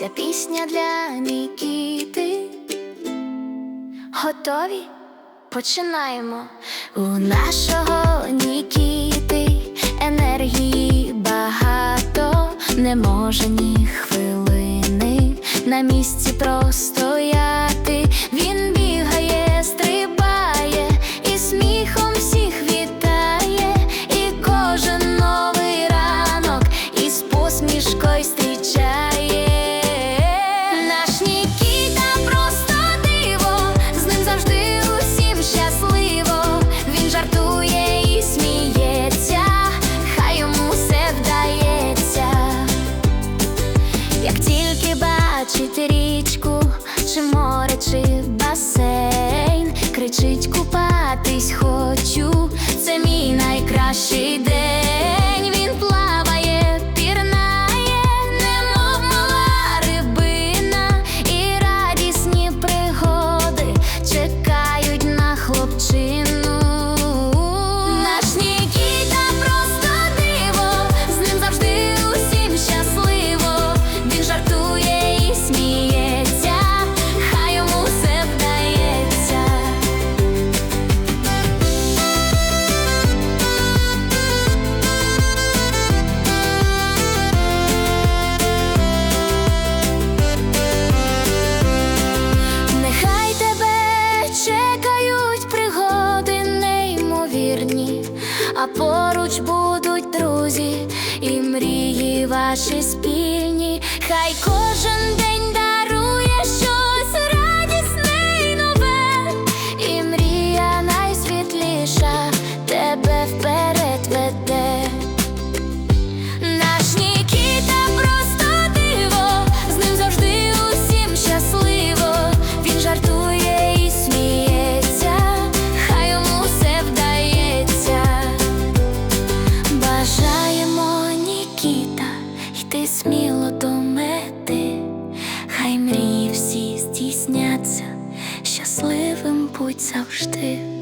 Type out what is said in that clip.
Ця пісня для Нікіти. Готові? Починаємо у нашого Нікіти енергії багато, не може ні хвилини на місці просто. бачить річку, чи море, чи басейн. а поруч будуть друзі і мрії ваші спільні. сміло до мети, хай мрії всі здійсняться, щасливим будь завжди.